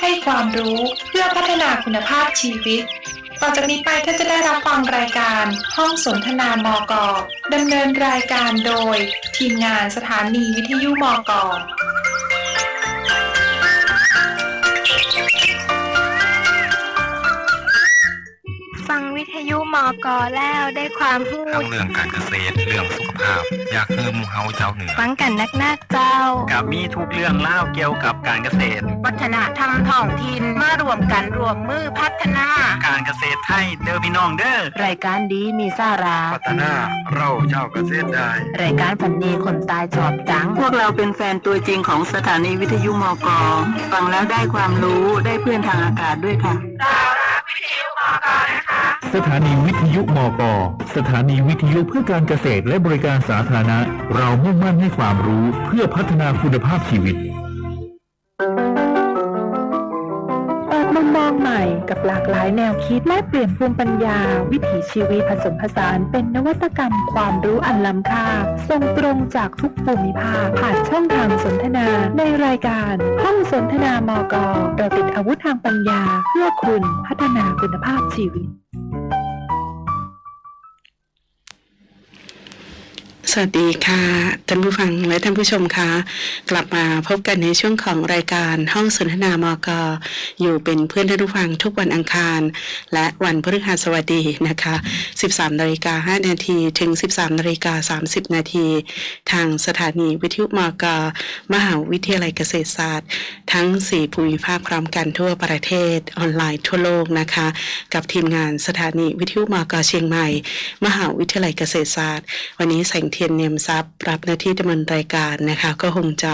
ให้ความรู้เพื่อพัฒนาคุณภาพชีวิต ต่อจากนี้ไปท่านจะได้รับฟังรายการ ห้องสนทนามกดำเนินรายการโดย ทีมงานสถานีวิทยุมก อกอแล้วได้ความรู้ทั้งเรื่องการเกษตรเรื่องสุขภาพ อยากคือหมูเฮาเจ้าเหนือฟังกันนักนักๆเจ้า กับมีทุกเรื่องเล่าวเกี่ยวกับการเกษตร วัฒนธรรมท้องถิ่นมารวมกันรวมมือพัฒนา การเกษตรไทยเด้อพี่น้องเด้อรายการดีมีสาระพัฒนาเราเจ้าเกษตรได้ รายการฝันดีคนตายจอบจัง พวกเราเป็นแฟนตัวจริงของสถานีวิทยุมกฟังแล้วได้ความรู้ได้เพื่อนทางอากาศด้วยค่ะ สถานีวิทยุมกสถานีวิทยุเพื่อการเกษตรและบริการสาธารณะ เรามุ่งมั่นให้ความรู้เพื่อพัฒนาคุณภาพชีวิต เปิดมุมมองใหม่กับหลากหลายแนวคิดและเปลี่ยนภูมิปัญญา วิถีชีวิตผสมผสานเป็นนวัตกรรมความรู้อันล้ำค่าส่งตรงจากทุกภูมิภาคผ่านช่องทางสนทนา ในรายการ ห้องสนทนามกเราติดอาวุธทางปัญญา เพื่อคุณพัฒนาคุณภาพชีวิต สวัสดีค่ะท่านผู้ฟังและท่านผู้ชมค่ะกลับมาพบกันในช่วงของรายการห้องสนทนามกอยู่เป็นเพื่อนท่านผู้ฟังทุกวันอังคาร และวันพฤหัสบดีนะคะ 13นาฬิกา5นาทีถึง 13นาฬิกา30 นาทีทางสถานีวิทยุมกมหาวิทยาลัยเกษตรศาสตร์ ทั้ง 4 ภูมิภาคพร้อมกันทั่วประเทศออนไลน์ทั่วโลกนะคะ กับทีมงานสถานีวิทยุมกเชียงใหม่ มหาวิทยาลัยเกษตรศาสตร์ วันนี้แสงเทียนเนียมทรัพย์ รับหน้าที่ดำเนินรายการนะคะ ก็คงจะ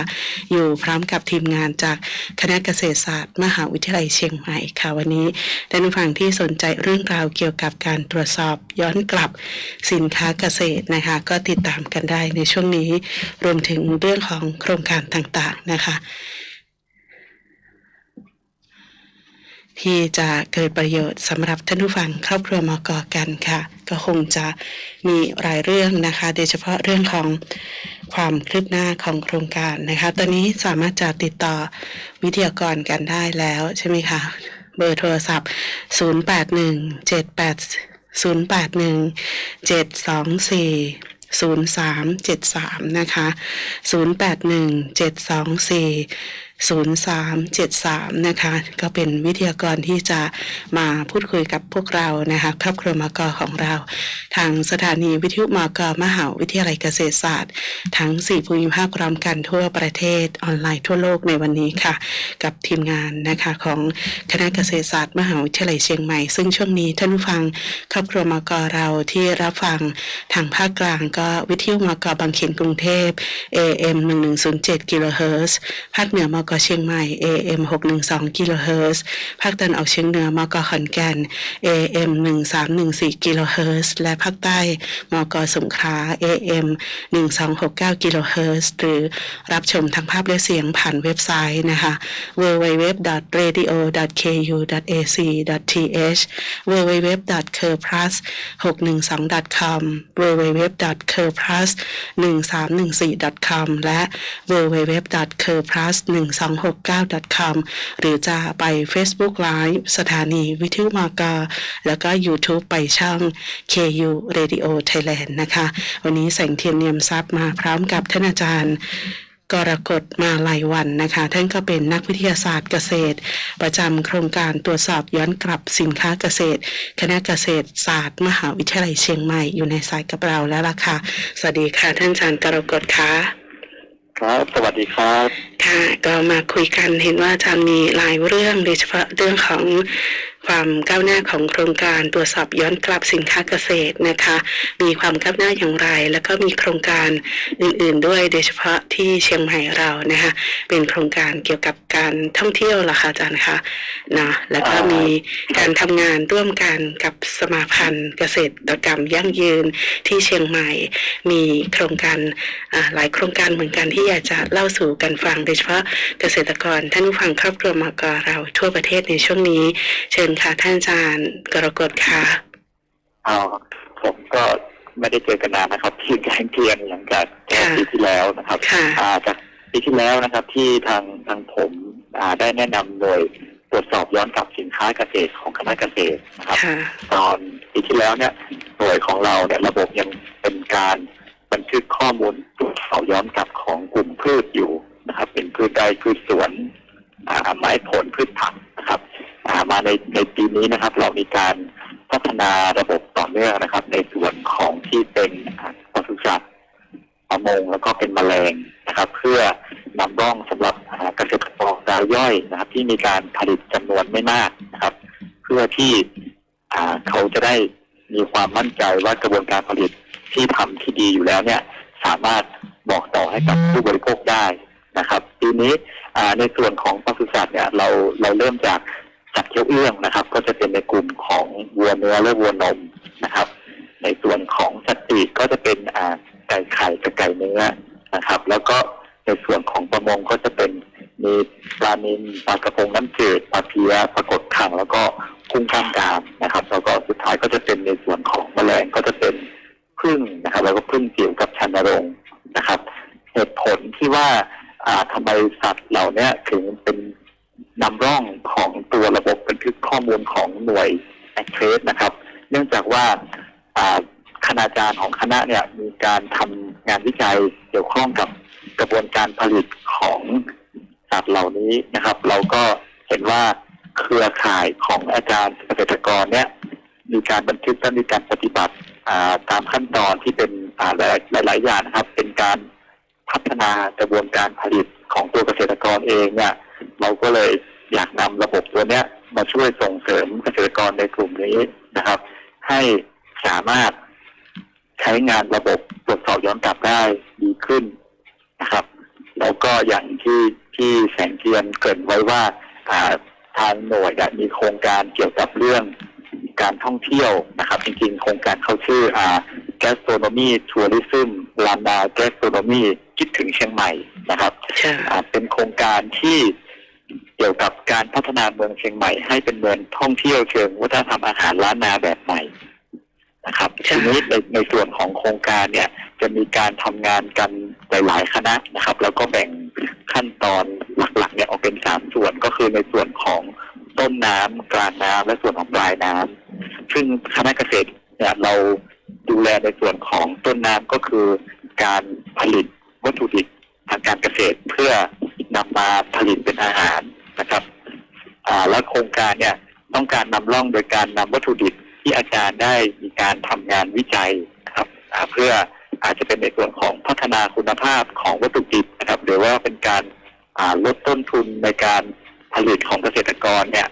อยู่พร้อมกับทีมงานจากคณะเกษตรศาสตร์ มหาวิทยาลัยเชียงใหม่ค่ะวันนี้ท่านผู้ฟังที่สนใจเรื่องราวเกี่ยวกับการตรวจสอบย้อนกลับสินค้าเกษตรนะคะ ก็ติดตามกันได้ในช่วงนี้ รวมถึงเรื่องของโครงการต่างๆนะคะ ที่จะเกิดประโยชน์สำหรับท่านผู้ฟังครอบครัวมกกันค่ะ ก็คงจะมีหลายเรื่องนะคะ โดยเฉพาะเรื่องของความคืบหน้าของโครงการนะคะ ตอนนี้สามารถจะติดต่อวิทยากรกันได้แล้วใช่ไหมคะ เบอร์โทรศัพท์ 081 78 081 724 0373 นะคะ 081 724 0373 นะคะ ก็เป็นวิทยากรที่จะมาพูดคุยกับพวกเรานะคะครอบครัวมกของเรา ทางสถานีวิทยุมกมหาวิทยาลัยเกษตรศาสตร์ ทั้ง 4 ภูมิภาคพร้อมกันทั่วประเทศออนไลน์ทั่วโลกในวันนี้ค่ะ กับทีมงานนะคะของคณะเกษตรศาสตร์ มหาวิทยาลัยเชียงใหม่ ซึ่งช่วงนี้ท่านผู้ฟังครอบครัวมกเราที่รับฟังทางภาคกลางก็วิทยุมกบางเขนกรุงเทพ AM 1107กิโลเฮิรตซ์ภาคเหนือมกเชียงใหม่ AM 612กิโลเฮิรตซ์ภาคตะวันออกเฉียงเหนือมกขอนแก่น AM 1314กิโลเฮิรตซ์และภาคใต้มกสงขลา AM 1269กิโลเฮิรตซ์หรือรับชมทางภาพและเสียงผ่านเว็บไซต์นะคะ www.radio.ku.ac.th www.curplus612.com www.curplus1314.com และ www.kerplus 1 1269.com หรือจะไป Facebook Live สถานีวิทยุมากา แล้วก็ YouTube ไปช่อง KU Radio Thailand นะคะ วันนี้แสงเทียนเนียมทรัพย์มาพร้อมกับท่านอาจารย์กรกฎมาลายวันนะคะ ท่านก็เป็นนักวิทยาศาสตร์เกษตร ประจำโครงการตรวจสอบย้อนกลับสินค้าเกษตร คณะเกษตรศาสตร์ มหาวิทยาลัยเชียงใหม่อยู่ในสายกับเราแล้วล่ะค่ะ สวัสดีค่ะ ท่านอาจารย์กรกฎค่ะ ครับ สวัสดีครับ ค่ะ ก็มาคุยกันเห็นว่าอาจารย์มีหลายเรื่องโดยเฉพาะเรื่องของ ความก้าวหน้าของโครงการตรวจสอบย้อนกลับสินค้าเกษตรนะคะ มีความก้าวหน้าอย่างไร แล้วก็มีโครงการอื่น ๆ ด้วยโดยเฉพาะที่เชียงใหม่เรานะคะ เป็นโครงการเกี่ยวกับการท่องเที่ยวล่ะค่ะอาจารย์คะนะแล้วก็มีการทำงานร่วมกันกับสมาพันธ์ เกษตรกรรมยั่งยืนที่เชียงใหม่ มีโครงการอ่าหลายโครงการเหมือนกันที่อยากจะเล่าสู่กันฟังโดยเฉพาะเกษตรกรท่านผู้ฟังครอบครัวมากเราทั่วประเทศในช่วงนี้เชิญค่ะท่านอาจารย์กรกฎค่ะเอาผมก็ไม่ได้เจอกันนานนะครับที่แกงเทียนหลังจากจากค่ะปีที่แล้วนะครับค่ะอ่าจากปีที่แล้วนะครับที่ทางทางผมอ่าได้แนะนำโดยตรวจสอบย้อนกลับสินค้าเกษตรของคณะเกษตรนะครับค่ะตอนปีที่แล้วเนี่ยหน่วยของเราเนี่ยระบบยังเป็นการบันทึกข้อมูลตรวจสอบย้อนกลับของกลุ่มพืชอยู่นะครับ เป็นพืชใดพืชสวนอ่าไม้ผลพืชผักนะครับอ่า มาในในปีนี้นะครับ เรามีการพัฒนาระบบต่อเนื่องนะครับ ในส่วนของที่เป็นอ่าปศุสัตว์ประมงแล้วก็เป็นแมลงนะครับ เพื่อนำร่องสำหรับอ่าเกษตรกรรายย่อยนะครับ ที่มีการผลิตจำนวนไม่มากนะครับ เพื่อที่อ่าเขาจะได้มีความมั่นใจว่ากระบวนการผลิตที่ทำที่ดีอยู่แล้วเนี่ย สามารถบอกต่อให้กับผู้บริโภคได้นะครับปีนี้อ่าในส่วนของปศุสัตว์เนี่ยเราเราเริ่มจาก จัดเคี้ยวเอื้องนะครับ ก็จะเป็นในกลุ่มของวัวเนื้อและวัวนมนะครับ ในส่วนของสัตว์ปีกก็จะเป็นอ่าไก่ไข่กับไก่เนื้อนะครับ แล้วก็ในส่วนของประมงก็จะเป็นมีปลานิลปลากระพงน้ำจืดปลาเพียปลากดขังแล้วก็กุ้งกล้ามกามนะครับ แล้วก็สุดท้ายก็จะเป็นในส่วนของแมลงก็จะเป็นพึ่งนะครับ แล้วก็พึ่งเกี่ยวกับชันนรงนะครับ เหตุผลที่ว่าอ่าทำไมสัตว์เหล่านี้ถึง สนะครับ เนื่องจากว่าคณาจารย์ของคณะเนี่ยมีการทำงานวิจัยเกี่ยวข้องกับกระบวนการผลิตของสัตว์เหล่านี้นะครับ เราก็เห็นว่าเครือข่ายของอาจารย์เกษตรกรเนี่ยมีการบันทึกและมีการปฏิบัติตามขั้นตอนที่เป็นหลายหลายอย่างนะครับ เป็นการพัฒนากระบวนการผลิตของตัวเกษตรกรเองเนี่ย เราก็เลยอยากนำระบบตัวเนี้ย มาช่วยส่งเสริมเกษตรกรในกลุ่มนี้นะครับ ให้สามารถใช้งานระบบตรวจสอบย้อนกลับได้ดีขึ้นนะครับ แล้วก็อย่างที่ที่แสงเทียนเกรินไว้ว่าอ่าทางหน่วยเนี่ยมีโครงการเกี่ยวกับเรื่องการท่องเที่ยวนะครับ จริงๆ โครงการเขาชื่ออ่า gastronomy tourism ลานา gastronomy คิดถึงเชียงใหม่นะครับค่ะอ่าเป็นโครงการที่ เกี่ยวกับการพัฒนาเมืองเชียงใหม่ให้เป็นเมืองท่องเที่ยวเชิงวัฒนธรรมอาหารล้านนาแบบใหม่นะครับค่ะทีนี้ในในส่วนของโครงการเนี่ย จะมีการทำงานกันหลายๆคณะนะครับ แล้วก็แบ่งขั้นตอนหลักๆเนี่ยออกเป็นสามส่วนก็คือในส่วนของต้นน้ำกลางน้ำและส่วนของปลายน้ำซึ่งคณะเกษตรเนี่ยเราดูแลในส่วนของต้นน้ำก็คือการผลิตวัตถุดิบทางการเกษตรเพื่อนำมาผลิตเป็นอาหาร นะครับอ่าและโครงการเนี่ยต้องการนำร่องโดยการนำวัตถุดิบที่อาจารย์ได้มีการทำงานวิจัยครับเพื่ออาจจะเป็นในส่วนของพัฒนาคุณภาพของวัตถุดิบนะครับหรือว่าเป็นการลดต้นทุนในการผลิตของเกษตรกรเนี่ย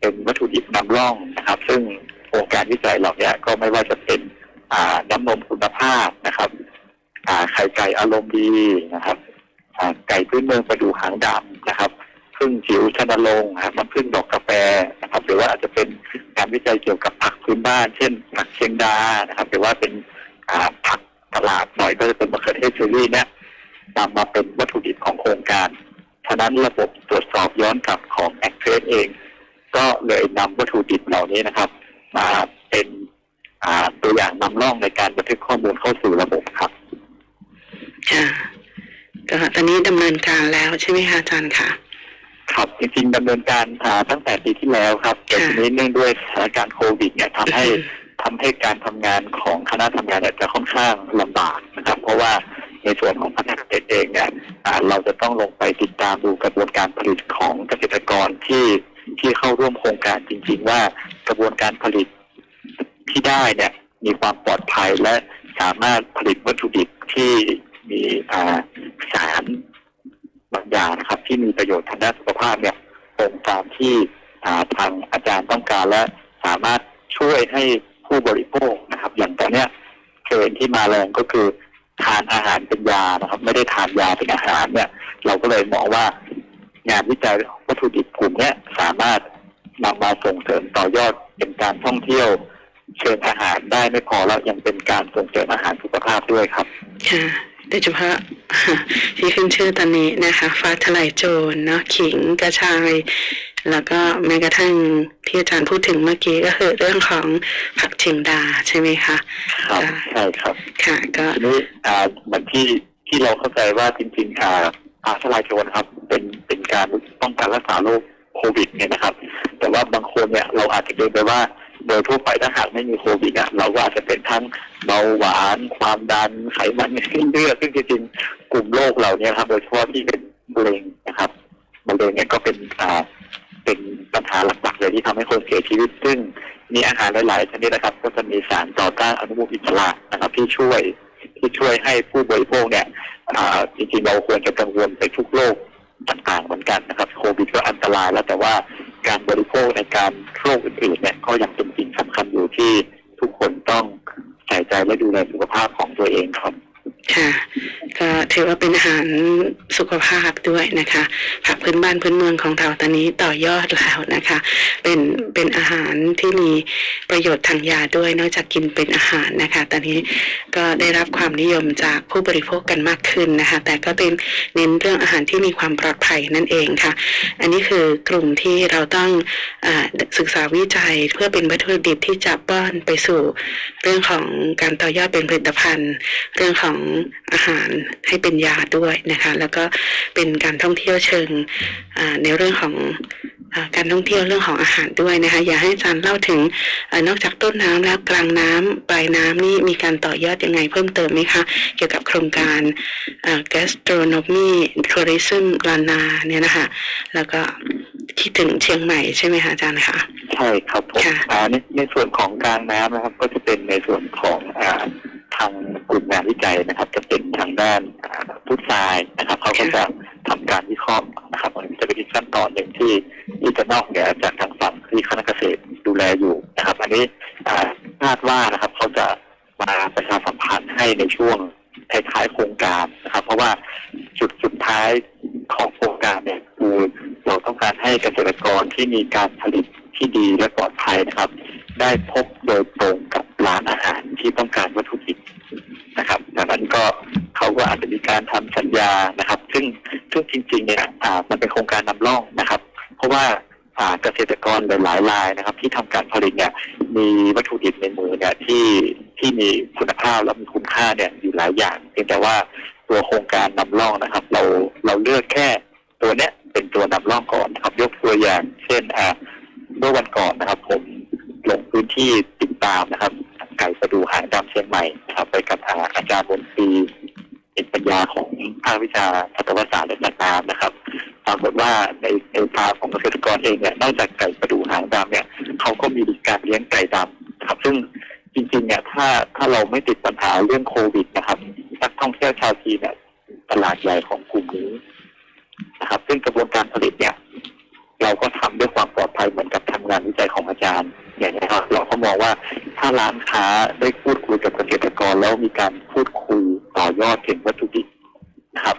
เป็นวัตถุดิบนำร่องนะครับ ซึ่งโครงการวิจัยเหล่าเนี้ก็ไม่ว่าจะเป็นน้ำนมคุณภาพนะครับไข่ไก่อารมณ์ดีนะครับไก่พื้นเมืองประดูหางดำนะครับ พึ่งจิ๋วชนรงค์นะครับน้ำพึ่งดอกกาแฟนะครับหรือว่าอาจจะเป็นการวิจัยเกี่ยวกับผักพื้นบ้าน เช่นผักเชียงดานะครับ หรือว่าเป็นผักตลาดหน่อยก็จะเป็นมะเขือเทศเชอรี่เนี่ยนำมาเป็นวัตถุดิบของโครงการ ฉะนั้นระบบตรวจสอบย้อนกลับของแอคเทสเอง ก็เลยนำวัตถุดิบเหล่านี้นะครับ มาเป็นตัวอย่างนำร่องในการบันทึกข้อมูลเข้าสู่ระบบครับค่ะก็ตอนนี้ดำเนินการแล้วใช่ไหมคะอาจารย์ค่ะ ครับจริงๆดำเนินการอ่าตั้งแต่ปีที่แล้วครับแต่ค่ะทีนี้เนื่องด้วยสถานการณ์โควิดเนี่ยทำให้ทำให้การทำงานของคณะทำงานเนี่ยจะค่อนข้างลำบากนะครับ เพราะว่าในส่วนของคณะเกษตรเองเนี่ยอ่าเราจะต้องลงไปติดตามดูกระบวนการผลิตของเกษตรกรที่ที่เข้าร่วมโครงการจริง ๆ ว่ากระบวนการผลิตที่ได้เนี่ยมีความปลอดภัยและสามารถผลิตวัตถุดิบที่มีอ่าสาร บางอย่างนะครับ ที่มีประโยชน์ทางด้านสุขภาพเนี่ยตรงตามที่าทางอาจารย์ต้องการและสามารถช่วยให้ผู้บริโภคนะครับ อย่างตอนเนี้ยเทรนที่มาแรงก็คือทานอาหารเป็นยานะครับ ไม่ได้ทานยาเป็นอาหารเนี่ย เราก็เลยมองว่างานวิจัยวัตถุดิบกลุ่มนี้สามารถนำมาส่งเสริมต่อยอดเป็นการท่องเที่ยว เชิงอาหารได้ไม่พอแล้วยังเป็นการส่งเสริมอาหารสุขภาพด้วยครับค่ะ โดยเฉพาะที่ขึ้นชื่อตอนนี้นะคะ ฟ้าทลายโจรเนาะขิงกระชาย แล้วก็แม้กระทั่งที่อาจารย์พูดถึงเมื่อกี้ก็คือเรื่องของผักเชียงดาใช่ไหมคะครับค่ะใช่ครับ ค่ะก็ทีนี้อ่าเหมือนที่ที่เราเข้าใจว่าจริงๆอ่าอาสลายโจรครับ เป็นเป็นการป้องกันรักษาโรคโควิดเนี่ยนะครับ แต่ว่าบางคนเนี่ยเราอาจจะเดินไปว่าโดยทั่วไปถ้าหากไม่มีโควิดเนี่ยเราก็อาจจะเป็นทั้งเบาหวาน ความดันไขมันในเส้นเลือดซึ่งจริงๆกลุ่มโรคเหล่านี้ครับ โดยเฉพาะที่เป็นมะเร็งนะครับมะเร็งเนี่ยก็เป็นอ่าเป็นปัญหาหลักๆเลยที่ทำให้คนเสียชีวิต ซึ่งมีอาหารหลาย ๆ ชนิดนะครับ ก็จะมีสารต่อต้านอนุมูลอิสระนะครับ ที่ช่วยที่ช่วยให้ผู้บริโภคเนี่ยจริงๆเราควรจะกังวลไปทุกโรคต่างๆเหมือนกันนะครับโควิดก็อันตรายแล้วแต่ว่าการบริโภคในการโรคอื่นๆเนี่ยก็ยังเป็นสิ่งสำคัญอยู่ที่ทุกคนต้อง ใส่ใจและดูแลสุขภาพของตัวเองครับ ค่ะ ก็ถือว่าเป็นอาหารสุขภาพด้วยนะคะผักพื้นบ้านพื้นเมืองของเราตอนนี้ต่อยอดแล้วนะคะ เป็นเป็นอาหารที่มีประโยชน์ทางยาด้วยนอกจากกินเป็นอาหารนะคะ ตอนนี้ก็ได้รับความนิยมจากผู้บริโภคกันมากขึ้นนะคะ แต่ก็เป็นเน้นเรื่องอาหารที่มีความปลอดภัยนั่นเองค่ะ อันนี้คือกลุ่มที่เราต้องอศึกษาวิจัยเพื่อเป็นวัตถุดิบที่จะป้อนไปสู่ เรื่องของการต่อยอดเป็นผลิตภัณฑ์ เรื่องของอาหารให้เป็นยาด้วยนะคะ แล้วก็เป็นการท่องเที่ยวเชิงในเรื่องของ การท่องเที่ยวเรื่องของอาหารด้วยนะคะ อยากให้อาจารย์เล่าถึงเออนอกจากต้นน้ำแล้วกลางน้ำปลายน้ำนี่มีการต่อยอดยังไงเพิ่มเติมไหมคะ เกี่ยวกับโครงการอ่า gastronomy tourism ลานาเนี่ยนะคะ แล้วก็คิดถึงเชียงใหม่ใช่ไหมคะอาจารย์คะใช่ครับผมค่ะอ่าในในส่วนของกลางน้ำนะครับ ก็จะเป็นในส่วนของอ่าทางกลุ่มงานวิจัยนะครับ จะเป็นทางด้านอ่าพุทรายนะครับเขาก็จะทำการวิเคราะห์นะครับมันจะเป็นอีกขั้นตอนหนึ่งที่ที่จะนอกเหนือจากทางฝั่งที่คณะเกษตรดูแลอยู่นะครับ อันนี้คาดว่านะครับเขาจะมาประชาสัมพันธ์ให้ในช่วงท้ายๆโครงการนะครับ เพราะว่าจุดสุดท้ายของโครงการเนี่ยคือเราต้องการให้เกษตรกรที่มีการผลิตที่ดีและปลอดภัยนะครับ ได้พบโดยตรงกับร้านอาหารที่ต้องการวัตถุดิบนะครับดังนั้นก็เขาก็อาจจะมีการทำสัญญานะครับ ซึ่งซึ่งจริงๆเนี่ยมันเป็นโครงการนำร่องนะครับ ราะว่าอ่าเกษตรกรหลายรายนะครับ ที่ทำการผลิตเนี่ยมีวัตถุดิบในมือเนี่ยที่ที่มีคุณภาพและมีคุณค่าเนี่ยอยู่หลายอย่างเพียงแต่ว่าตัวโครงการนำร่องนะครับ เราเราเลือกแค่ตัวเนี้ยเป็นตัวนำร่องก่อนนะครับยกตัวอย่าง เช่นอ่าเมื่อวันก่อนนะครับ ผมลงพื้นที่ติดตามนะครับ ไก่ประดูหางดำเชียงใหม่นะครับไปกับอาจารย์บนตรีเป็นปัญญาของภาควิชาสัตวศาสตร์และสัตว์น้ำนะครับ ปรากฏว่าในในฟาร์มของเกษตรกรเองเนี่ยนอกจากไก่ประดูหางดำเนี่ยเขาก็มีการเลี้ยงไก่ดำครับ ซึ่งจริงๆเนี่ยถ้าถ้าเราไม่ติดปัญหาเรื่องโควิดนะครับนักท่องเที่ยวชาวจีนเนี่ยตลาดใหญ่ของกลุ่มนี้นะครับ ซึ่งกระบวนการผลิตเนี่ย เราก็ทำด้วยความปลอดภัยเหมือนกับทำงานวิจัยของอาจารย์ อย่างนี้ครับเราก็มองว่าถ้าร้านค้าได้พูดคุยกับเกษตรกรแล้วมีการพูดคุยต่อยอดถึงวัตถุดิบนะครับ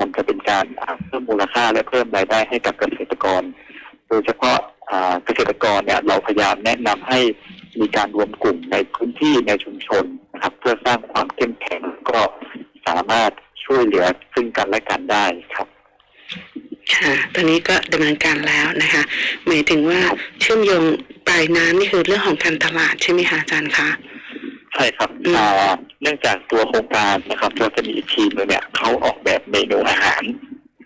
มันจะเป็นการเพิ่มมูลค่าและเพิ่มรายได้ให้กับเกษตรกร โดยเฉพาะเกษตรกรเนี่ยเราพยายามแนะนำให้มีการรวมกลุ่มในพื้นที่ในชุมชนนะครับ เพื่อสร้างความเข้มแข็งก็สามารถช่วยเหลือซึ่งกันและกันได้ครับค่ะตอนนี้ก็ดำเนินการแล้วนะคะ หมายถึงว่าเชื่อมโยงปลายน้ำนี่คือเรื่องของการตลาดใช่ไหมคะอาจารย์คะใช่ครับอืมอ่าเนื่องจากตัวโครงการนะครับเราจะมีอีกทีมหนึงเนี่ยเขาออกแบบเมนูอาหาร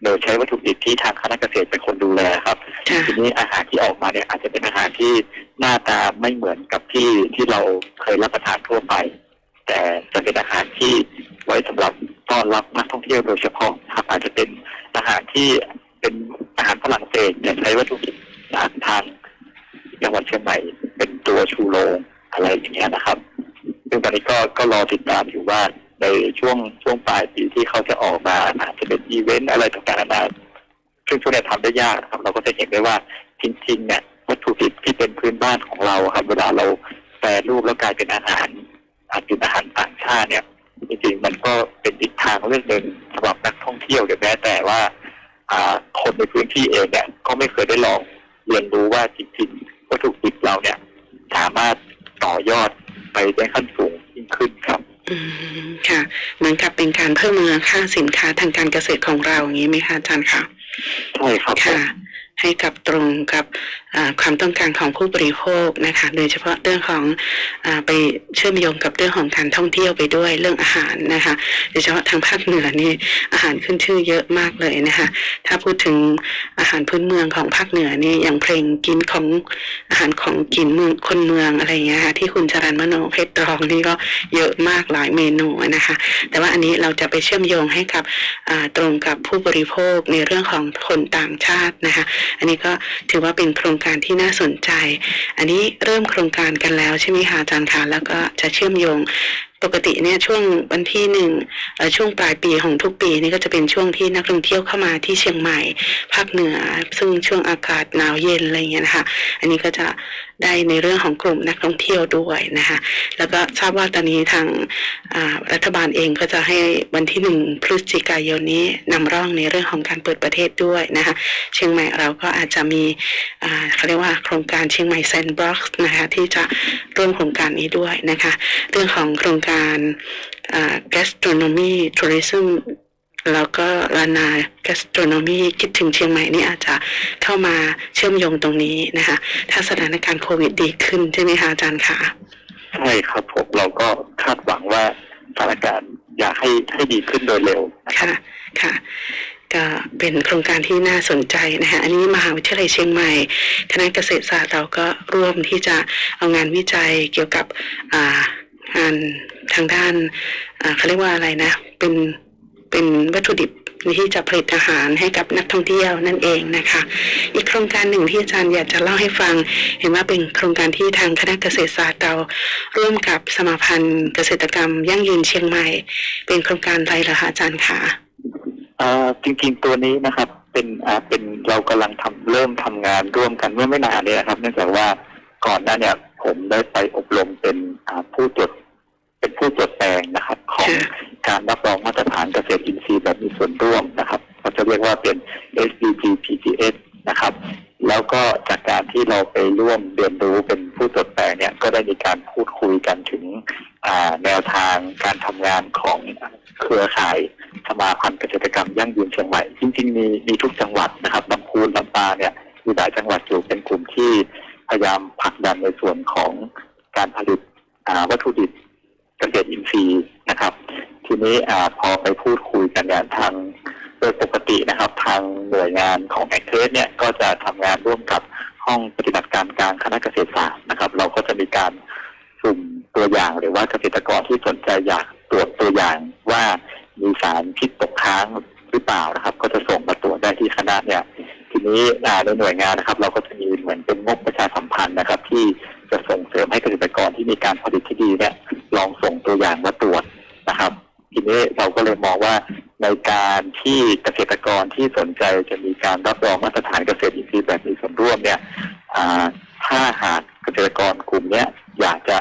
โดยใช้วัตถุดิบที่ทางคณะเกษตรเป็นคนดูแลครับ ค่ะทีนี้อาหารที่ออกมาเนี่ยอาจจะเป็นอาหารที่หน้าตาไม่เหมือนกับที่ที่เราเคยรับประทานทั่วไป แต่จะเป็นอาหารที่ไว้สำหรับต้อนรับนักท่องเที่ยวโดยเฉพาะครับอาจจะเป็นอาหารที่เป็นอาหารฝรั่งเศสเนี่ยใช้วัตถุดิบจากทางจังหวัดเชียงใหม่เป็นตัวชูโรงอะไรอย่างเงี้ยนะครับ ซึ่งตอนนี้ก็ก็รอติดตามอยู่ว่าในช่วงช่วงปลายปีที่เขาจะออกมาอาจจะเป็นอีเวนต์อะไรต่างๆนานาซึ่งช่วงนี้ทำได้ยากครับ เราก็จะเห็นได้ว่าจริงๆเนี่ยวัตถุดิบที่เป็นพื้นบ้านของเราครับ เวลาเราแปรรูปแล้วกลายเป็นอาหารอาจเป็นอาหารต่างชาติเนี่ยจริงๆมันก็เป็นอีกทางเลือกหนึ่งสำหรับนักท่องเที่ยวหรือแม้แต่ว่าอ่าคนในพื้นที่เองเนี่ยก็ไม่เคยได้ลองเรียนรู้ว่าจริงๆวัตถุดิบเราเนี่ย สามารถต่อยอด ไปได้ขั้นสูงยิ่งขึ้นครับอืมค่ะ เหมือนกับเป็นการเพิ่มมูลค่าสินค้าทางการเกษตรของเราอย่างนี้ไหมคะอาจารย์คะใช่ครับผมค่ะ ให้กับตรงกับความต้องการของผู้บริโภคนะคะโดยเฉพาะเรื่องของอไปเชื่อมโยงกับเรื่องของการท่องเที่ยวไปด้วยเรื่องอาหารนะคะโดยเฉพาะทางภาคเหนือนี่อาหารขึ้นชื่อเยอะมากเลยนะคะถ้าพูดถึงอาหารพื้นเมืองของภาคเหนือนี่อย่างเพลงกินของอาหารของกินเมืองคนเมืองอะไรอย่างเงี้ยค่ะที่คุณจรันมโนเพชรร้องนี่ก็เยอะมากหลายเมนูนะคะ แต่ว่าอันนี้เราจะไปเชื่อมโยงให้กับตรงกับผู้บริโภคในเรื่องของคนต่างชาตินะคะอันนี้ก็ถือว่าเป็นโครงการที่น่าสนใจ อันนี้เริ่มโครงการกันแล้วใช่ไหมคะอาจารย์คะแล้วก็จะเชื่อมโยงปกติเนี่ยช่วงวันที่หนึ่งช่วงปลายปีของทุกปีนี่ก็จะเป็นช่วงที่นักท่องเที่ยวเข้ามาที่เชียงใหม่ภาคเหนือ ซึ่งช่วงอากาศหนาวเย็นอะไรเงี้ยนะคะอันนี้ก็จะได้ในเรื่องของกลุ่มนักท่องเที่ยวด้วยนะคะแล้วก็ทราบว่าตอนนี้ทางรัฐบาลเองก็จะให้วันที่หนึ่งพฤศจิกายนนี้นำร่องในเรื่องของการเปิดประเทศด้วยนะคะเชียงใหม่เราก็อาจจะมีเขาเรียกว่าโครงการเชียงใหม่แซนด์บ็อกซ์นะคะที่จะร่วมโครงการนี้ด้วยนะคะเรื่องของโครงการอ่า gastronomy tourism แล้วก็ลานา gastronomy คิดถึงเชียงใหม่นี่อาจจะเข้ามาเชื่อมโยงตรงนี้นะคะ ถ้าสถานการณ์โควิดดีขึ้นใช่ไหมคะอาจารย์คะใช่ครับผมเราก็คาดหวังว่าสถานการณ์อยากให้ให้ดีขึ้นโดยเร็วนะครับค่ะค่ะก็เป็นโครงการที่น่าสนใจนะคะอันนี้มหาวิทยาลัยเชียงใหม่คณะเกษตรศาสตร์เราก็ร่วมที่จะเอางานวิจัยเกี่ยวกับอ่างาน ทางด้านเขาเรียกว่าอะไรนะ เป็นเป็นวัตถุดิบที่จะผลิตอาหารให้กับนักท่องเที่ยวนั่นเองนะคะ อีกโครงการหนึ่งที่อาจารย์อยากจะเล่าให้ฟัง เห็นว่าเป็นโครงการที่ทางคณะเกษตรศาสตร์เราร่วมกับสมาพันธ์เกษตรกรรม ยั่งยืนเชียงใหม่ เป็นโครงการอะไรเหรอคะอาจารย์คะอ่าจริงๆตัวนี้นะครับเป็นอ่าเป็นเรากำลังทำเริ่มทำงานร่วมกันเมื่อไม่นานนี่ยนะครับ เนื่องจากว่าก่อนหน้าเนี่ยผมได้ไปอบรมเป็นอ่าผู้จ เป็นผู้จดแปลงนะครับ ของการรับรองมาตรฐานเกษตรอินทรีย์แบบมีส่วนร่วมนะครับเขาจะเรียกว่าเป็น SDG PGS นะครับ แล้วก็จากการที่เราไปร่วมเดือน ในหน่วยงานนะครับ เราก็จะมีเหมือนเป็นงบประชาสัมพันธ์นะครับ ที่จะส่งเสริมให้เกษตรกรที่มีการผลิตที่ดีเนี่ยลองส่งตัวอย่างมาตรวจนะครับ ทีนี้เราก็เลยมองว่าในการที่เกษตรกรที่สนใจจะมีการรับรองมาตรฐานเกษตรอินทรีย์แบบมีส่วนร่วมเนี่ยถ้าหากเกษตรกรกลุ่มเนี้ยอยากจะ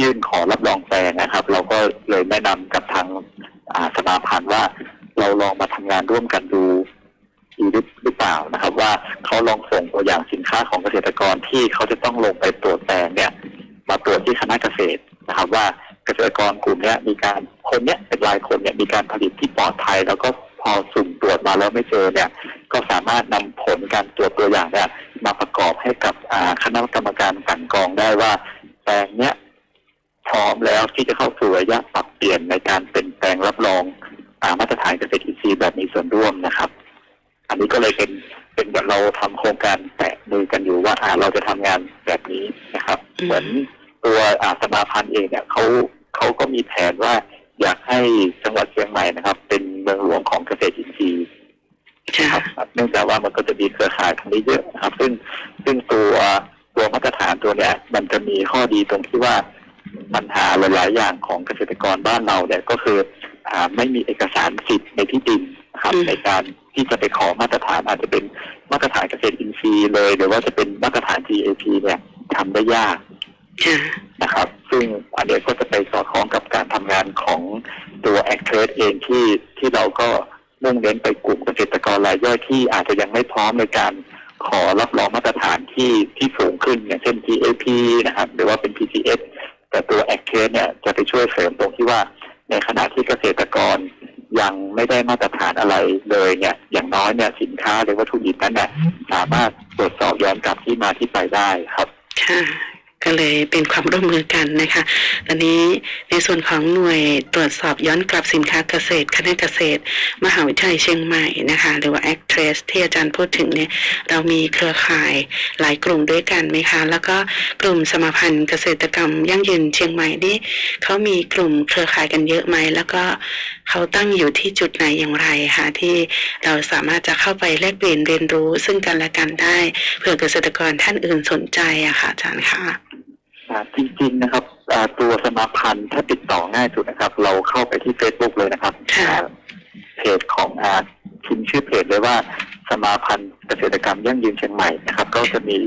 ยื่นขอรับรองแปลงนะครับ เราก็เลยแนะนำกับทางสมาพันธ์ว่า เราลองมาทำงานร่วมกันดูดีหรือ รือเปล่านะครับ ว่าเขาลองส่งตัวอย่างสินค้าของเกษตรกรที่เขาจะต้องลงไปตรวจแปลงเนี่ย มาตรวจที่คณะเกษตรนะครับ ว่าเกษตรกรกลุ่มนี้มีการคนเนี้ยเป็นรายคนเนี่ยมีการผลิตที่ปลอดภัย แล้วก็พอสุ่มตรวจมาแล้วไม่เจอเนี่ย ก็สามารถนำผลการตรวจตัวอย่างเนี่ยมาประกอบให้กับคณะกรรมการกลันกองได้ว่า แปลงเนี้ยพร้อมแล้วที่จะเข้าสู่ระยะปรับเปลี่ยนในการเป็นแปลงรับรองอามาตรฐานเกษตรอินทรีย์แบบมีส่วนร่วมนะครับ นนี้ก็เลยเป็นเป็นแบบเราทำโครงการแตะมือกันอยู่ว่าอ่าเราจะทำงานแบบนี้นะครับอืมเหมือนตัวอ่าสมาพันธ์เองเนี่ยเขาเขาก็มีแผนว่าอยากให้จังหวัดเชียงใหม่นะครับ เป็นเมืองหลวงของเกษตรอินทรีย์ค่ะครับเนื่องจากว่ามันก็จะมีเครือข่ายทางนี้เยอะนะครับ ซึ่งซึ่งตัวตัวมาตรฐานตัวเนี้ยมันจะมีข้อดีตรงที่ว่าปัญหาหลาย ๆ อย่างของเกษตรกรบ้านเราเนี่ยก็คืออ่าไม่มีเอกสารสิทธิ์ในที่ดิน นะครับอืมในการที่จะไปขอมาตรฐานอาจจะเป็นมาตรฐานเกษตรอินทรีย์เลย หรือว่าจะเป็นมาตรฐาน GAP เนี่ยทำได้ยากค่ะนะครับ ซึ่งอันเนี้ยก็จะไปสอดคล้องกับการทำงานของตัว a c t r a d e เองที่ที่เราก็มุ่งเน้นไปกลุ่มเกษตรกรรายย่อยที่อาจจะยังไม่พร้อมในการขอรับรองมาตรฐานที่ที่สูงขึ้นอย่างเช่น GAP นะครับ หรือว่าเป็น PGS แต่ตัว a c t r a d e เนี่ยจะไปช่วยเสริมตรงที่ว่าในขณะที่เกษตรกรยัง ไม่ได้มาตรฐานอะไรเลยเนี่ยอย่างน้อยเนี่ยสินค้าหรือวัตถุดิบนั้นเนี่ยสามารถตรวจสอบย้อนกลับที่มาที่ไปได้ครับค่ะก็เลยเป็นความร่วมมือกันนะคะตอนนี้ในส่วนของหน่วยตรวจสอบย้อนกลับสินค้าเกษตรคณะเกษตร มหาวิทยาลัยเชียงใหม่นะคะ หรือว่า a c t r e s ที่อาจารย์พูดถึงเนี่ย เรามีเครือข่ายหลายกลุ่มด้วยกันไหมคะ แล้วก็กลุ่มสมาพันธ์เกษตรกรรมยั่งยืนเชียงใหม่นี่เขามีกลุ่มเครือข่ายกันเยอะไหม แล้วก็เขาตั้งอยู่ที่จุดไหนอย่างไรคะที่เราสามารถจะเข้าไปแลกเปลี่ยนเรียนรู้ ซึ่งกันและกันได้เผื่อเกษตรกรท่านอื่นสนใจอะค่ะอาจารย์ค่ะอ่าจริงๆนะครับอ่าตัวสมาพันธ์ถ้าติดต่อง่ายสุดนะครับ เราเข้าไปที่ Facebook เลยนะครับค่ะอ่าเพจของอาพิมพ์ชื่อเพจเลยว่าสมาพันธ์เกษตรกรรมยั่งยืนเชียงใหม่นะครับ ก็จะมี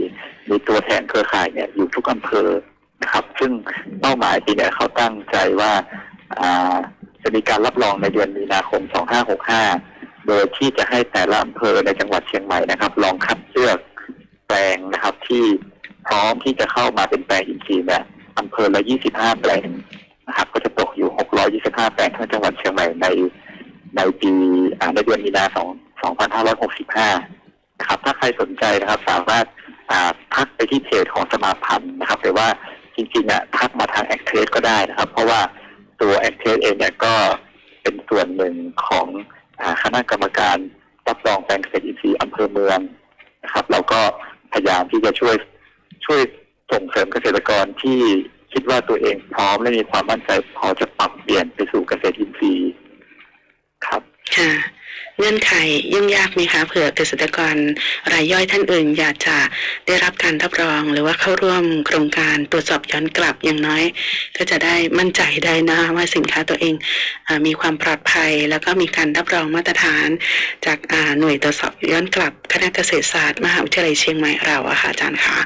มีตัวแทนเครือข่ายเนี่ยอยู่ทุกอำเภอนะครับ ซึ่งเป้าหมายปีเนี้ยเขาตั้งใจว่าอ่า จะมีการรับรองในเดือนมีนาคม 2565 โดยที่จะให้แต่ละอำเภอในจังหวัดเชียงใหม่นะครับ ลองคัดเลือกแปลงนะครับที่พร้อมที่จะเข้ามาเป็นแปลงอินทรีย์เนี่ยอำเภอละ 25 แปลงนะครับก็จะตกอยู่ 625 แปลงทั้งจังหวัดเชียงใหม่ในในปีในเดือนมีนา2 2565 นะครับ ถ้าใครสนใจนะครับ สามารถอ่าทักไปที่เพจของสมาพันธ์นะครับแต่ว่าจริงๆอะทักมาทางแอคเทสก็ได้นะครับ เพราะว่า ตัวแอคเทสเองเนี่ยก็เป็นส่วนหนึ่งของคณะกรรมการรับรองแปลงเกษตรอินทรีย์อำเภอเมืองนะครับ เราก็พยายามที่จะช่วยช่วยส่งเสริมเกษตรกรที่คิดว่าตัวเองพร้อมและมีความมั่นใจพอจะปรับเปลี่ยนไปสู่เกษตรอินทรีย์ครับค่ะ เงื่อนไขยุ่งยากไหมคะเผื่อเกษตรกรรายย่อยท่านอื่น อยากจะได้รับการรับรอง หรือว่าเข้าร่วมโครงการตรวจสอบย้อนกลับอย่างน้อย ก็จะได้มั่นใจได้นะว่าสินค้าตัวเองอมีความปลอดภัย แล้วก็มีการรับรองมาตรฐาน จากาหน่วยตรวจสอบย้อนกลับคณะเกษตรศาสตร์มหาวิทยาลัยเชียงใหม่เราอะค่ะอาจารย์คะ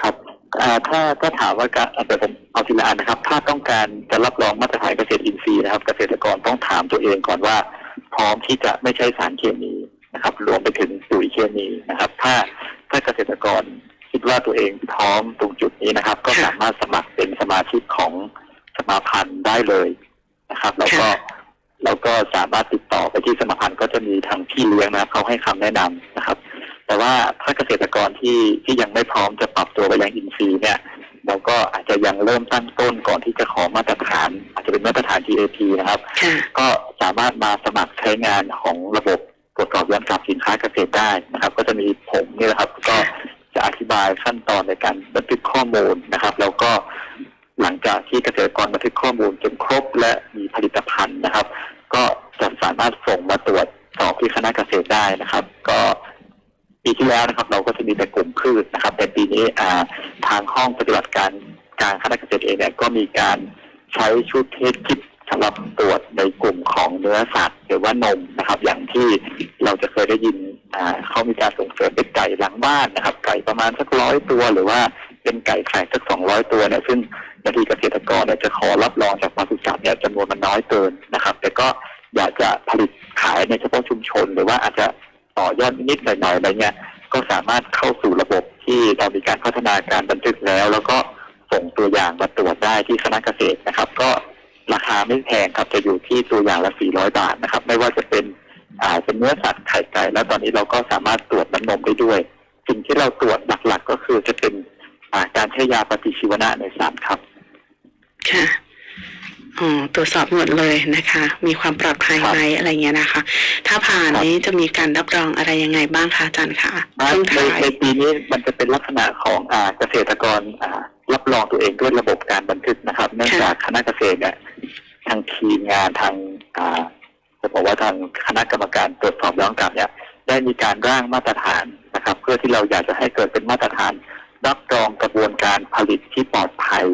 ครับถ้าถ้าถามว่าการเอาแต่ผมเอาทีละอันนะครับ ถ้าต้องการจะรับรองมาตรฐานเกษตรอินทรีย์นะครับ เกษตรกรต้องถามตัวเองก่อนว่า พร้อมที่จะไม่ใช้สารเคมีนะครับ รวมไปถึงปุ๋ยเคมีนะครับ ถ้าถ้าเกษตรกรคิดว่าตัวเองพร้อมตรงจุดนี้นะครับ ก็สามารถสมัครเป็นสมาชิกของสมาพันธ์ได้เลยนะครับ แล้วก็ค่ะแล้วก็สามารถติดต่อไปที่สมาพันธ์ก็จะมีทางพี่เลี้ยงนะเขาให้คำแนะนำนะครับ แต่ว่าถ้าเกษตรกรที่ที่ยังไม่พร้อมจะปรับตัวไปยังอินทรีย์เนี่ย เราก็อาจจะยังเริ่มตั้งต้นก่อนที่จะขอมาตรฐาน อาจจะเป็นมาตรฐาน GAP นะครับค่ะก็สามารถมาสมัครใช้งานของระบบตรวจสอบย้อนกลับสินค้าเกษตรได้นะครับ ก็จะมีผมนี่แหละครับ ก็จะอธิบายขั้นตอนในการบันทึกข้อมูลนะครับ แล้วก็หลังจากที่เกษตรกรบันทึกข้อมูลจนครบและมีผลิตภัณฑ์นะครับ ก็จะสามารถส่งมาตรวจสอบที่คณะเกษตรได้นะครับ ก็ ปีที่แล้วนะครับ เราก็จะมีแต่กลุ่มพืชนะครับ แต่ปีนี้อ่าทางห้องปฏิบัติการการคณะเกษตรเองเนี่ยก็มีการใช้ชุดเทสคิดสำหรับตรวจในกลุ่มของเนื้อสัตว์หรือว่านมนะครับ อย่างที่เราจะเคยได้ยินอ่าเขามีการส่งเสริมเป็นไก่หลังบ้านนะครับ ไก่ประมาณสักร้อยตัวหรือว่าเป็นไก่ไข่สักสองร้อยตัวเนี่ยซึ่งบางทีเกษตรกรเนี่ยจะขอรับรองจากปศุสัตว์เนี่ยจำนวนมันน้อยเกินนะครับ แต่ก็อยากจะผลิตขายในเฉพาะชุมชน หรือว่าอาจจะ ต่อยอดนิดหน่อยๆอะไรเงี้ยก็สามารถเข้าสู่ระบบที่เรามีการพัฒนาการบันทึกแล้ว แล้วก็ส่งตัวอย่างมาตรวจได้ที่คณะเกษตรนะครับ ก็ราคาไม่แพงครับจะอยู่ที่ตัวอย่างละ 400 บาทนะครับ ไม่ว่าจะเป็นอ่าเป็นเนื้อสัตว์ไข่ไก่แล้วตอนนี้เราก็สามารถตรวจน้ำนมได้ด้วย สิ่งที่เราตรวจหลักๆ ก็คือจะเป็นอ่าการใช้ยาปฏิชีวนะในสัตว์ครับ ค่ะ ตรวจสอบหมดเลยนะคะ มีความปลอดภัยไหมอะไรเงี้ยนะคะ ถ้าผ่านนี้จะมีการรับรองอะไรยังไงบ้างคะอาจารย์คะในช่วงในท้ายในปีนี้มันจะเป็นลักษณะของอ่าเกษตรกรอ่ารับรองตัวเองด้วยระบบการบันทึกนะครับเนื่องจากคณะเกษตรเนี่ยทางทีมงานทางอ่าจะบอกว่าทางคณะกรรมการตรวจสอบย้อนกลับเนี่ยได้มีการร่างมาตรฐานนะครับ เพื่อที่เราอยากจะให้เกิดเป็นมาตรฐาน รับรองกระบวนการผลิตที่ปลอดภัย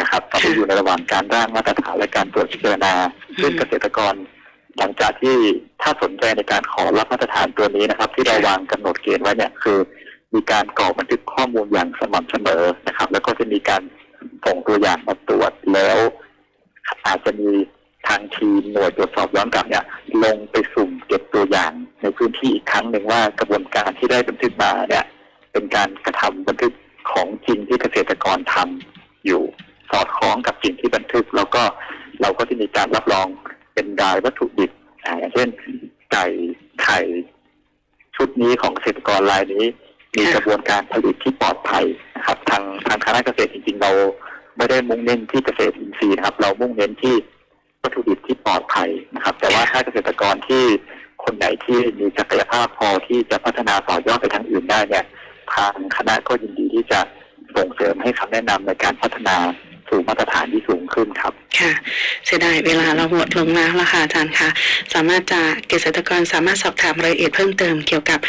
นะครับตอนนี้อยู่ในระหว่างการร่างมาตรฐานและการตรวจพิจารณาซึ่งเกษตรกร หลังจากที่ถ้าสนใจในการขอรับมาตรฐานตัวนี้นะครับ ที่เราวางกำหนดเกณฑ์ไว้เนี่ยคือ มีการกรอกบันทึกข้อมูลอย่างสม่ำเสมอนะครับ แล้วก็จะมีการส่งตัวอย่างมาตรวจแล้ว อาจจะมีทางทีมหน่วยตรวจสอบย้อนกลับเนี่ยลงไปสุ่มเก็บตัวอย่างในพื้นที่อีกครั้งหนึ่งว่ากระบวนการที่ได้บันทึกมาเนี่ย เป็นการกระทำบันทึกของจริงที่เกษตรกรทำอยู่ สอดคล้องกับสิ่งที่บันทึก แล้วก็เราก็จะมีการรับรองเป็นรายวัตถุดิบอย่างเช่นไก่ไข่ชุดนี้ของเกษตรกรรายนี้ มีกระบวนการผลิตที่ปลอดภัยนะครับ ทางทางคณะเกษตรจริงๆเราไม่ได้มุ่งเน้นที่เกษตรอินทรีย์นะครับ เรามุ่งเน้นที่วัตถุดิบที่ปลอดภัยนะครับ แต่ว่าถ้าเกษตรกรที่คนไหนที่มีศักยภาพพอที่จะพัฒนาต่อยอดไปทางอื่นได้เนี่ยทางคณะก็ยินดีที่จะส่งเสริมให้คำแนะนำในการพัฒนา สู่มาตรฐานที่สูงขึ้นครับ ค่ะ เสียดายเวลาเราหมดลงแล้วละค่ะอาจารย์คะสามารถจะเกษตรกรสามารถสอบถามรายละเอียดเพิ่มเติมเกี่ยวกับ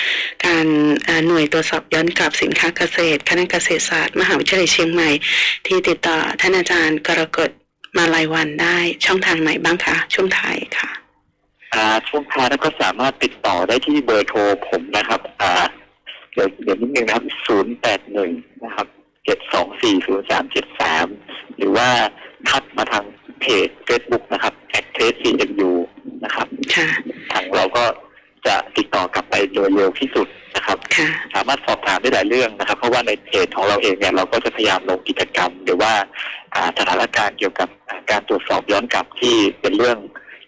การเอ่อหน่วยตรวจสอบย้อนกลับสินค้าเกษตรคณะเกษตรศาสตร์มหาวิทยาลัยเชียงใหม่ ที่ติดต่อท่านอาจารย์กรกฎมาลายวันได้ช่องทางไหนบ้างคะช่วงท้ายค่ะอ่าช่วงท้ายนั้นก็สามารถติดต่อได้ที่เบอร์โทรผมนะครับอ่าเดี๋ยวเดี๋ยวนิดนึงนะครับ0 8 1นะครับ7 2 4 0 3 7 3 หรือว่าทักมาทางเพจ Facebook นะครับ a c t r a c CMU นะครับค่ะทางเราก็จะติดต่อกลับไปโดยเร็วที่สุดนะครับ ค่ะ สามารถสอบถามได้หลายเรื่องนะครับ เพราะว่าในเพจของเราเองเนี่ยเราก็จะพยายามลงกิจกรรม หรือว่าอ่าสถานการณ์เกี่ยวกับอ่าการตรวจสอบย้อนกลับที่เป็นเรื่อง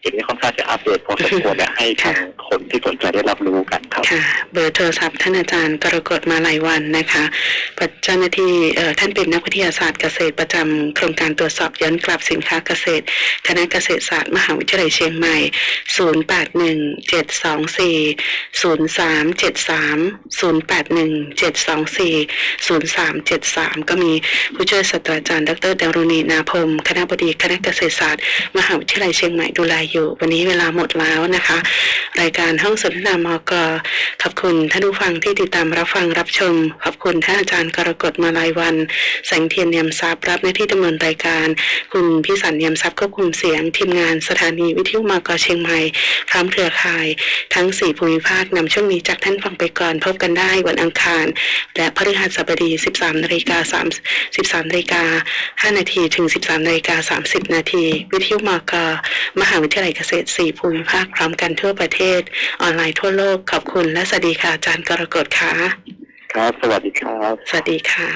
อย่างนี้ค่อนข้างจะอัปเดตพอสมควรเนี่ยให้ทางคนที่สนใจได้รับรู้กันครับค่ะเบอร์โทรศัพท์ท่านอาจารย์กรกฎมาลายวันนะคะเจ้าหน้าที่เอ่อท่านเป็นนักวิทยาศาสตร์เกษตรประจำโครงการตรวจสอบย้อนกลับสินค้าเกษตร คณะเกษตรศาสตร์มหาวิทยาลัยเชียงใหม่ 0817240373 0817240373 ก็มีผู้ช่วยศาสตราจารย์ ดรดารุณีนาพรมคณะบดีคณะเกษตรศาสตร์ มหาวิทยาลัยเชียงใหม่ดูแลอยู่ วันนี้เวลาหมดแล้วนะคะ รายการห้องสนทนามอกขอบคุณท่านผู้ฟังที่ติดตามรับฟังรับชม ขอบคุณท่านอาจารย์กรกฎมาลายวัน แสงเทียนเนียมทรัพย์รับหน้าที่ดำเนินรายการ คุณพิสันเนียมทรัพย์ควบคุมเสียงทีมงานสถานีวิทยุมกเชียงใหม่พร้อมเครือข่าย ทั้ง4ภูมิภาคนำช่วงนี้จากท่านฟังไปก่อนพบกันได้วันอังคาร และพฤหัสบดี 13นาฬิกา3 13นาฬิกา5นาทีถึง 13นาฬิกา30นาทีวิทยุมกมหาวิทยาลัยเกษตร 4 ภูมิภาคพร้อมกันทั่วประเทศ ออนไลน์ทั่วโลกขอบคุณและสวัสดีค่ะอาจารย์กรกฎค่ะครับ สวัสดีครับ สวัสดีค่ะ